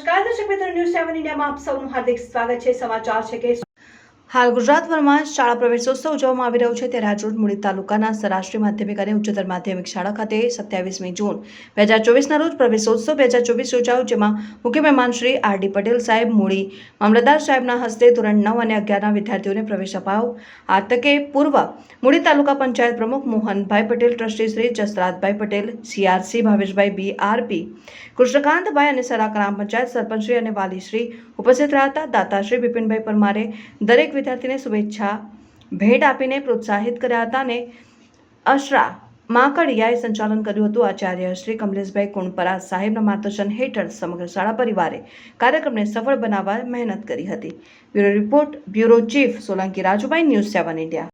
નમસ્કાર દર્શક મિત્રો ન્યૂઝ સેવન ઇન્ડિયામાં આપ સૌનું હાર્દિક સ્વાગત છે. સમાચાર છે કે હાલ ગુજરાતભરમાં શાળા પ્રવેશોત્સવ ઉજવવામાં આવી રહ્યો છે. ત્યારે રાજકોટ મૂળી તાલુકાના સરાષ્ટ્રીય માધ્યમિક અને ઉચ્ચતર માધ્યમિક શાળા ખાતે સત્યાવીસમી જૂન બે હજાર ચોવીસના રોજ પ્રવેશોત્સવ બે હજાર ચોવીસ યોજાયો, જેમાં મુખ્ય મહેમાન શ્રી આર ડી પટેલ સાહેબ મૂળી મામલતદાર સાહેબના હસ્તે ધોરણ નવ અને અગિયારના વિદ્યાર્થીઓને પ્રવેશ અપાયો. આ તકે પૂર્વ મૂળી તાલુકા પંચાયત પ્રમુખ Mohanbhai Patel, trustee Shri Jasrajbhai Patel, CRC Bhaveshbhai B RP Krishnakantbhai અને સરા પંચાયત સરપંચશ્રી અને વાલીશ્રી ઉપસ્થિત રહ્યા હતા. દાતાશ્રી બિપિનભાઈ પરમારે દરેક વિદ્યાર્થીને શુભેચ્છા. ભેટ આપીને પ્રોત્સાહિત કર્યા હતા અને અશરા માકડિયાએ સંચાલન કર્યું હતું. આચાર્ય શ્રી કમલેશભાઈ કુણપરા સાહેબના માર્ગદર્શન હેઠળ સમગ્ર શાળા પરિવારે કાર્યક્રમને સફળ બનાવવા મહેનત કરી હતી. Bureau report, bureau chief Solanki Rajubhai, news seven India.